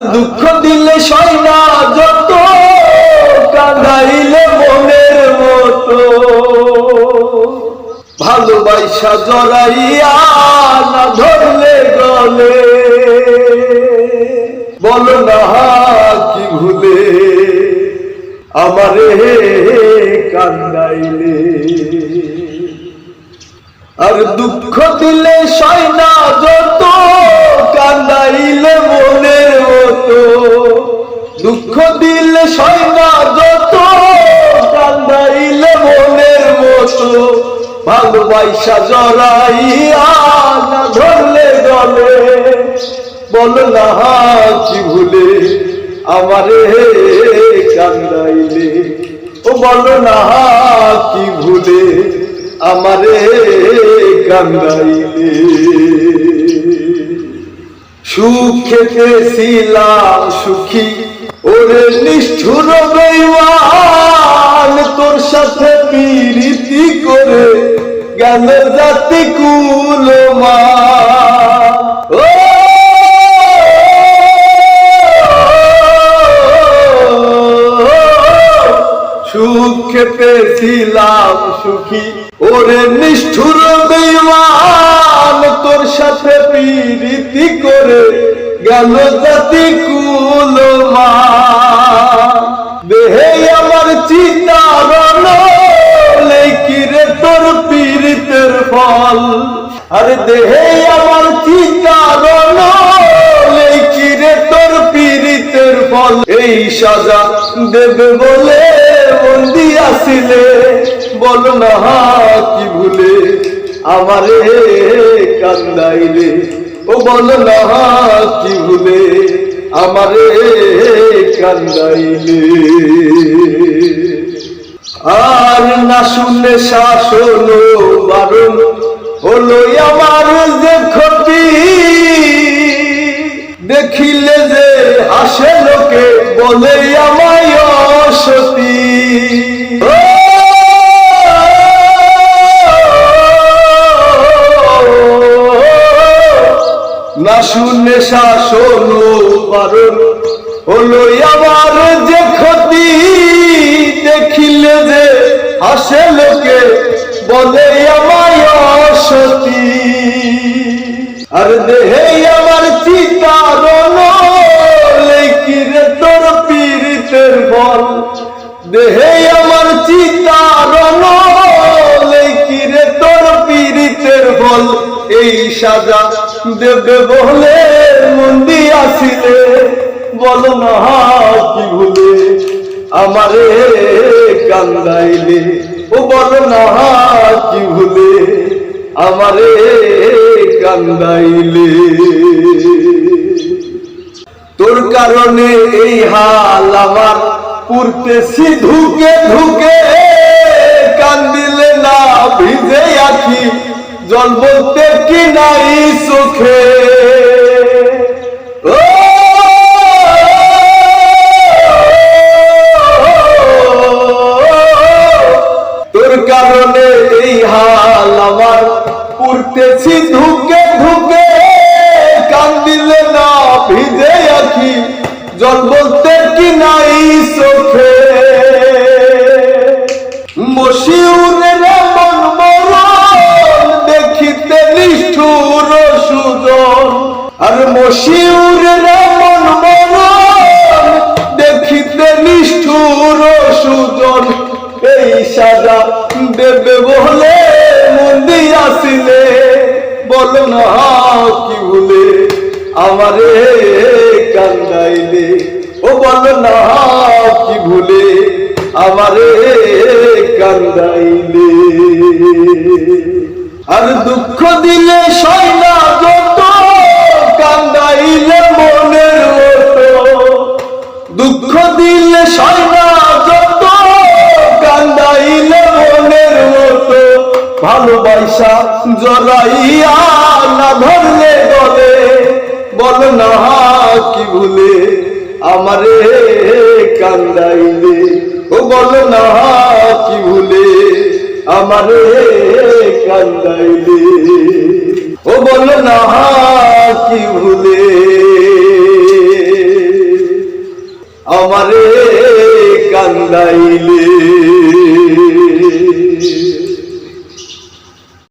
দুঃখ দিলে সয় না যত, কাঁদাইলে মনের মতো। ভালোবাসা জড়াইয়া না ধরলে গলে। বলো না কি ভুলে, আমারে কান্দাইলে। আর দুঃখ দিলে সয় না যত, কান্দাইলে ভালোবাসা জড়াইয়া না ধরলে গলে বল না কি ভুলে আমারে কান্দাইলে। ও বল না কি ভুলে আমারে কান্দাইলে। ছিলাম সুখী, ওরে নিষ্ঠুর তোর সাথে পিরিতি করে গেল জাতি কুলমা। সুখে পেয়েছিলাম সুখী। ওরে নিষ্ঠুর বেইমান তোর সাথে পিরিতি করে গেল জাতি কুলমা। আরে দেহে আমার চিতারণ লেকিরে তোর পীড়িতের ফল? এই সাজা দেবে বলে বন্দি আসিলে বল না কি ভুলে আমারে কান্দাইলে। ও বল না কি ভুলে আমারে কান্দাইলে। আর না শুনলে শাসন বারণ হলো আমার যে ক্ষতি দেখিলে যে হাসে লোকে, বলে আমায় অসতী! না শুনে শাসন বারণ হলো আমার যে ক্ষতি দেখিলে যে হাসে লোকে, বলে আমায় আর দেহে আমার চিতারণ লেকিরে তোর পীড়িতের বল। দেহে আমার চিতারণ লেকিরে তোর পীড়িতের বল। এই সাজা দেবে বলে মন্দি আসিলে, বল না কি ভুলে আমারে কান্দাইলে, ও বল না কি ভুলে আমারে কান্দাইলে তোর কারণে এই হাল আমার পুরতেছি ধুকে ধুকে। কান্দিলে না ভিজে আছি জল বলতে কি নাই চোখে। কান্দিলে না ভিজে আঁকি জল বলতে কি নাই চোখে? মশিউরে রে মন মরণ দেখিতে নিষ্ঠুর সুজন, আর মশিউরে আমারে কান্দাইলে। ও বল না, কি ভুলে আমারে কান্দাইলে। আর দুঃখ দিলে সয় না যত, কান্দাইলে মনের মতো। দুঃখ দিলে সয়না যত, কান্দাইলে মনের মতো। ভালোবাসা জড়াইয়া না কি ভুলে আমারে কান্দাইলে? ও বল না কি ভুলে আমারে কান্দাইলে? ও বল না কি ভুলে আমারে কান্দাইলে?